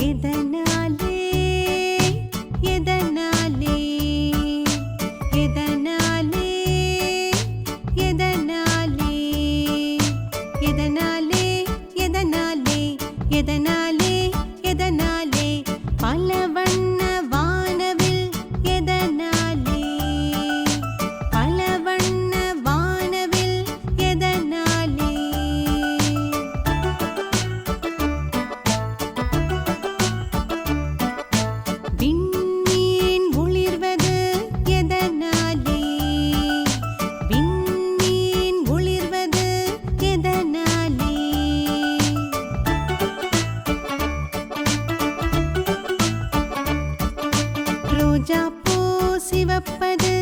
எதனாலே எதனாலே எதனாலே எதனாலே எதனாலே எதனாலே எதனாலே ரோஜா பூ சிவப்பது.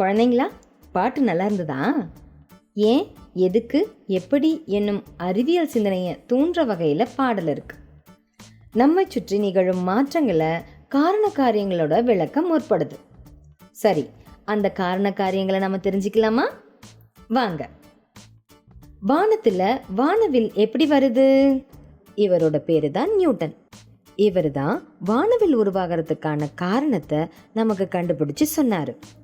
குழந்தைங்களா? பாட்டு நல்லா இருந்ததா? ஏன்? எதுக்கு? எப்படி? என்னும் அறிவியல் சிந்தனையை தூண்டுற வகையில் பாடல் இருக்கு. நம்மை சுற்றி நிகழும் மாற்றங்களை காரண காரியங்களோட விளக்கம் முற்படுது. சரி அந்த காரண காரியங்களை நம்ம தெரிஞ்சுக்கலாமா? வாங்க. வானத்தில் வானவில் எப்படி வருது? இவரோட பேரு தான் நியூட்டன். இவர் தான் வானவில் உருவாகிறதுக்கான காரணத்தை நமக்கு கண்டுபிடிச்சு சொன்னார்.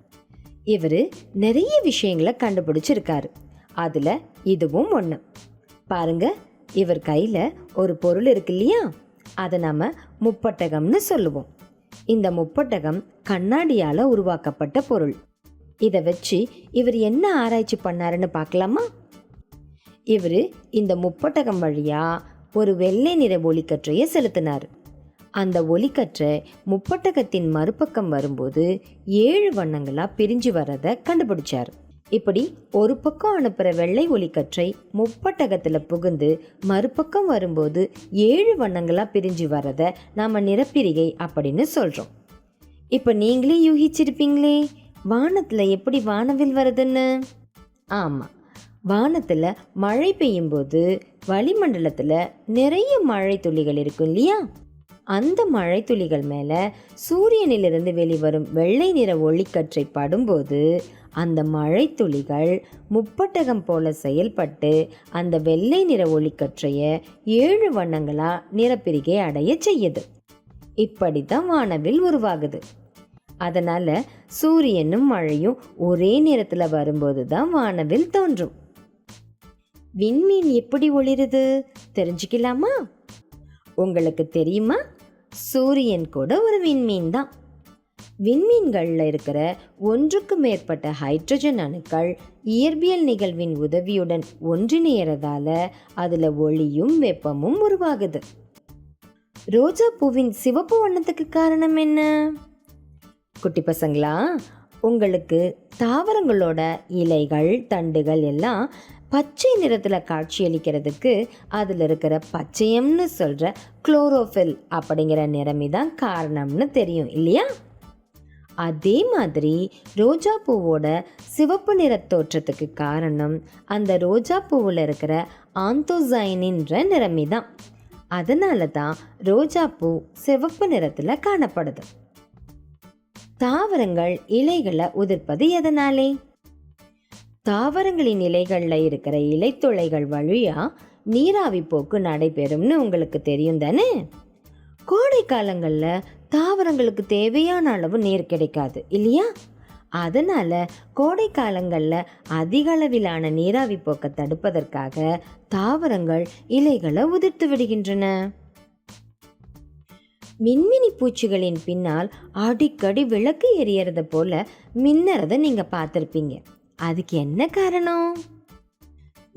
இவர் நிறைய விஷயங்களை கண்டுபிடிச்சிருக்காரு. அதில் இதுவும் ஒன்று பாருங்க இவர் கையில் ஒரு பொருள் இருக்கு இல்லையா? அதை நம்ம முப்பட்டகம்னு சொல்லுவோம். இந்த முப்பட்டகம் கண்ணாடியால் உருவாக்கப்பட்ட பொருள். இதை வச்சு இவர் என்ன ஆராய்ச்சி பண்ணாருன்னு பார்க்கலாமா? இவர் இந்த முப்பட்டகம் வழியாக ஒரு வெள்ளை நிற ஒளிக்கற்றையை செலுத்தினார். அந்த ஒளிக்கற்றை முப்பட்டகத்தின் மறுபக்கம் வரும்போது ஏழு வண்ணங்களாக பிரிஞ்சு வரதை கண்டுபிடிச்சார். இப்படி ஒரு பக்கம் அனுப்புகிற வெள்ளை ஒளிக்கற்றை முப்பட்டகத்தில் புகுந்து மறுபக்கம் வரும்போது ஏழு வண்ணங்களாக பிரிஞ்சு வரதை நாம் நிறப்பிரிகை அப்படின்னு சொல்கிறோம் இப்போ நீங்களே யூகிச்சிருப்பீங்களே வானத்தில் எப்படி வானவில் வருதுன்னு? ஆமாம் வானத்தில் மழை பெய்யும்போது வளிமண்டலத்தில் நிறைய மழை துளிகள் இருக்கும் இல்லையா? அந்த மழை துளிகள் மேலே சூரியனிலிருந்து வெளிவரும் வெள்ளை நிற ஒளிக்கற்றை படும்போது அந்த மழை துளிகள் முப்பட்டகம் போல செயல்பட்டு அந்த வெள்ளை நிற ஒளிக்கற்றையை ஏழு வண்ணங்களாக நிறப்பிரிகை அடைய செய்யுது. இப்படி தான் வானவில் உருவாகுது. அதனால் சூரியனும் மழையும் ஒரே நேரத்தில் வரும்போது தான் வானவில் தோன்றும். விண்மீன் எப்படி ஒளிருது? தெரிஞ்சுக்கலாமா? உங்களுக்கு தெரியுமா? சூரியன் கூட ஒரு விண்மீன் தான். விண்மீன்களில் இருக்கிற ஒன்றுக்கு மேற்பட்ட ஹைட்ரஜன் அணுக்கள் இயற்பியல் நிகழ்வின் உதவியுடன் ஒன்றிணையறதால அதில் ஒளியும் வெப்பமும் உருவாகுது. ரோஜா பூவின் சிவப்பு வண்ணத்துக்கு காரணம் என்ன? குட்டி பசங்களா உங்களுக்கு தாவரங்களோட இலைகள் தண்டுகள் எல்லாம் பச்சை நிறத்தில் காட்சியளிக்கிறதுக்கு அதில் இருக்கிற பச்சையம்னு சொல்கிற குளோரோஃபில் அப்படிங்கிற நிறமி தான் காரணம்னு தெரியும் இல்லையா? அதே மாதிரி ரோஜா பூவோட சிவப்பு நிற தோற்றத்துக்கு காரணம் அந்த ரோஜா பூவில் இருக்கிற ஆந்தோசைனின்ற நிறமி தான் அதனால தான் ரோஜா பூ சிவப்பு நிறத்தில் காணப்படுது. தாவரங்கள் இலைகளை உதிர்ப்பது எதனாலே? தாவரங்களின் இலைகளில் இருக்கிற இலைத்துளைகள் வழியா நீராவி போக்கு நடைபெறும்னு உங்களுக்கு தெரியும் தானே? கோடை காலங்களில் தாவரங்களுக்கு தேவையான அளவு நீர் கிடைக்காது இல்லையா? அதனால கோடை காலங்களில் அதிக அளவிலான நீராவி போக்கை தடுப்பதற்காக தாவரங்கள் இலைகளை உதிர்த்து விடுகின்றன. மின்மினி பூச்சிகளின் பின்னால் அடிக்கடி விளக்கு எரியறத போல மின்னறதை நீங்க பார்த்துருப்பீங்க. அதுக்கு என்ன காரணம்?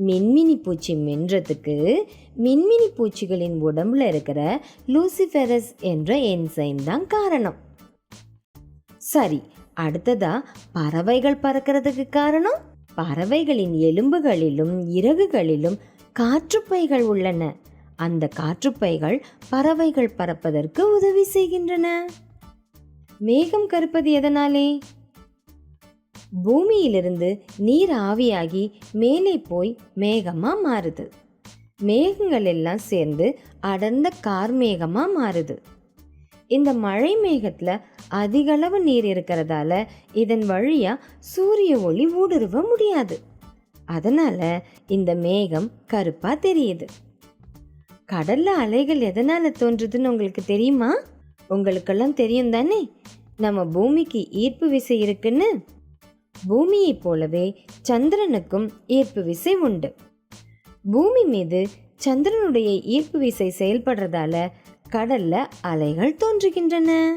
மின்மினி பூச்சி மின்றதுக்கு மின்மினி பூச்சிகளின் உடம்புல இருக்கிற லூசிஃபெரஸ் என்ற என்சைம் தான் காரணம். சரி அடுத்ததா பறவைகள் பறக்கிறதுக்கு காரணம்? பறவைகளின் எலும்புகளிலும் இறகுகளிலும் காற்றுப்பைகள் உள்ளன. அந்த காற்றுப்பைகள் பறவைகள் பறப்பதற்கு உதவி செய்கின்றன. மேகம் கருப்பது எதனாலே? பூமியிலிருந்து நீர் ஆவியாகி மேலே போய் மேகமா மாறுது. மேகங்கள் எல்லாம் சேர்ந்து அடர்ந்த கார்மேகமா மாறுது. இந்த மழை மேகத்துல அதிகளவு நீர் இருக்கிறதால இதன் வழியா சூரிய ஒளி ஊடுருவ முடியாது. அதனால இந்த மேகம் கருப்பா தெரியுது. கடல்ல அலைகள் எதனால தோன்றுதுன்னு உங்களுக்கு தெரியுமா? உங்களுக்கெல்லாம் தெரியும் தானே நம்ம பூமிக்கு ஈர்ப்பு விசை இருக்குன்னு? பூமியைப் போலவே சந்திரனுக்கும் ஈர்ப்பு விசை உண்டு. பூமி மீது சந்திரனுடைய ஈர்ப்பு விசை செயல்படுறதால கடல்ல அலைகள் தோன்றுகின்றன.